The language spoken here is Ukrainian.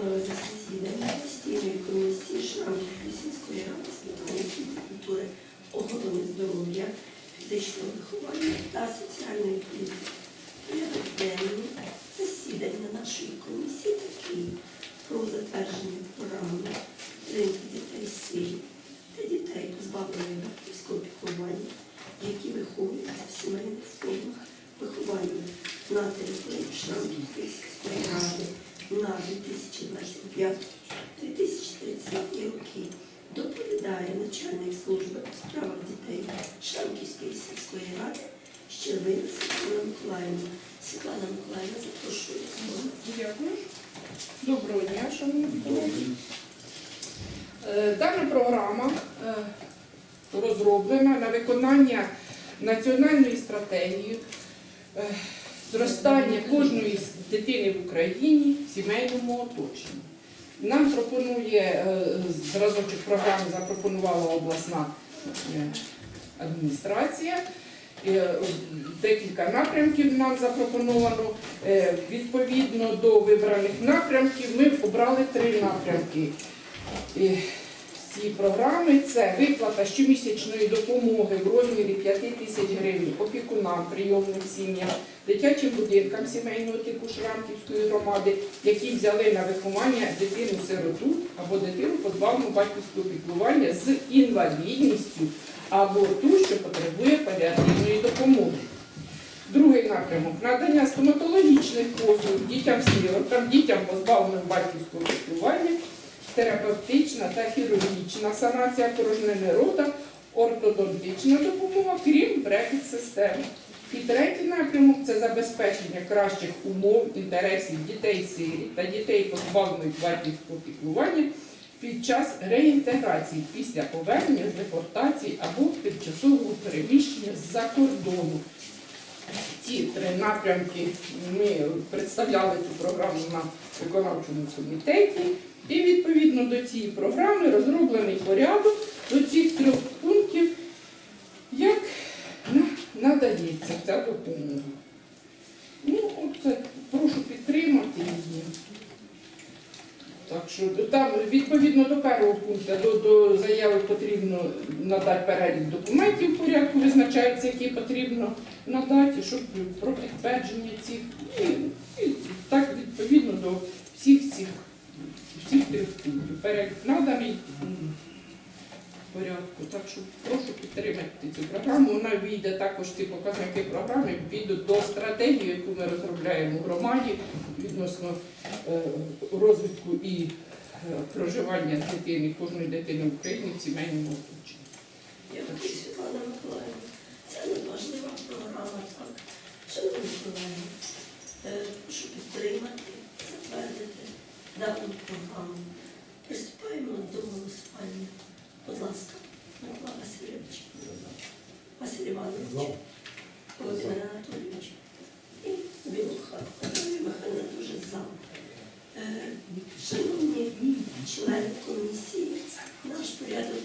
пленарного засідання постійної комісії Шрамів Лісінської ради з питань освіти, культури, охорони здоров'я, фізичного виховання та соціальної політики. Порядок денний засідання нашої комісії такий про затвердження програми ринки дітей сил та дітей, позбавлених батьківського опікування, які виховуються в сімейних формах виховання на території Шрамківської ради на 2000 2025-2030 роки. Доповідає начальник служби у справах дітей Шрамківської сільської ради Щербина Світлана Миколаївна. Світлана Миколаївна запрошую. Дякую. Доброго дня, шановні колеги. Е, Дана програма е, розроблена на виконання національної стратегії е, зростання кожної дитини в Україні в сімейному оточенні. Нам пропонує е, зразочок програми запропонувала обласна е, адміністрація. Е, Декілька напрямків нам запропоновано. Відповідно до вибраних напрямків ми обрали три напрямки. Ці програми це виплата щомісячної допомоги в розмірі 5 тисяч гривень опікунам, прийомним сім'ям, дитячим будинкам сімейного типу Шрамківської громади, які взяли на виховання дитину-сироту або дитину позбавлену батьківського піклування з інвалідністю або ту, що потребує паліативної допомоги. Другий напрямок надання стоматологічних послуг дітям-сиротам, дітям позбавленим батьківського піклування, терапевтична та хірургічна санація порожнини рота, ортодонтична допомога, крім брекет-системи. І третій напрямок це забезпечення кращих умов інтересів дітей-сиріт та дітей позбавлених батьківського піклування під час реінтеграції після повернення з депортації або тимчасового переміщення з-за кордону. Ці три напрямки ми представляли цю програму на виконавчому комітеті. І відповідно до цієї програми розроблений порядок до цих трьох пунктів, як надається ця допомога. Ну, оце, прошу підтримати її. Так що там відповідно до першого пункту до, до заяви потрібно надати перелік документів в порядку, визначається, які потрібно надати, щоб про підтвердження цих. І, і так відповідно до всіх цих всіх трьох пунктів. Перелік наданий. Так що прошу підтримати цю програму. Вона війде також ці показники програми, війдуть до стратегії, яку ми розробляємо в громаді відносно е, розвитку і е, проживання дитини, кожної дитини в Україні в сімейному оточенні. Дякую, Світлана Миколаївна. Це надважлива програма, так. Шановні колеги, е, прошу підтримати, затвердити дану програму. Приступаємо до голосування. Будь ласка. Василь Іванович, ну. Володимир Анатолійович і Білуха. Михайло дуже за. Е, шановні члени комісії, наш порядок.